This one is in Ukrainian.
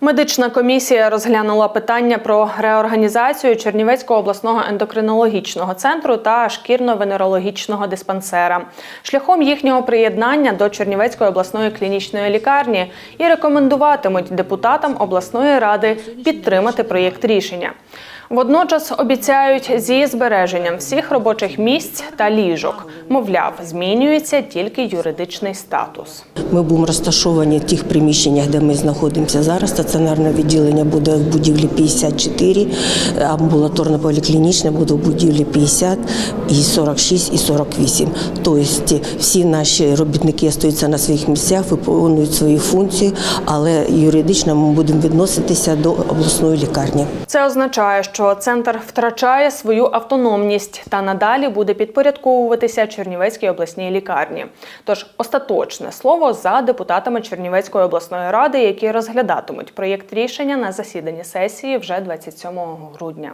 Медична комісія розглянула питання про реорганізацію Чернівецького обласного ендокринологічного центру та шкірно-венерологічного диспансера шляхом їхнього приєднання до Чернівецької обласної клінічної лікарні і рекомендуватимуть депутатам обласної ради підтримати проєкт рішення. Водночас обіцяють зі збереженням всіх робочих місць та ліжок. Мовляв, змінюється тільки юридичний статус. Ми будемо розташовані в тих приміщеннях, де ми знаходимося зараз. Стаціонарне відділення буде в будівлі 54, амбулаторно поліклінічне буде в будівлі 50, і 46, і 48. Тобто всі наші робітники стаються на своїх місцях, виконують свої функції, але юридично ми будемо відноситися до обласної лікарні. Це означає, що центр втрачає свою автономність та надалі буде підпорядковуватися Чернівецькій обласній лікарні. Тож остаточне слово за депутатами Чернівецької обласної ради, які розглядатимуть проєкт рішення на засіданні сесії вже 27 грудня.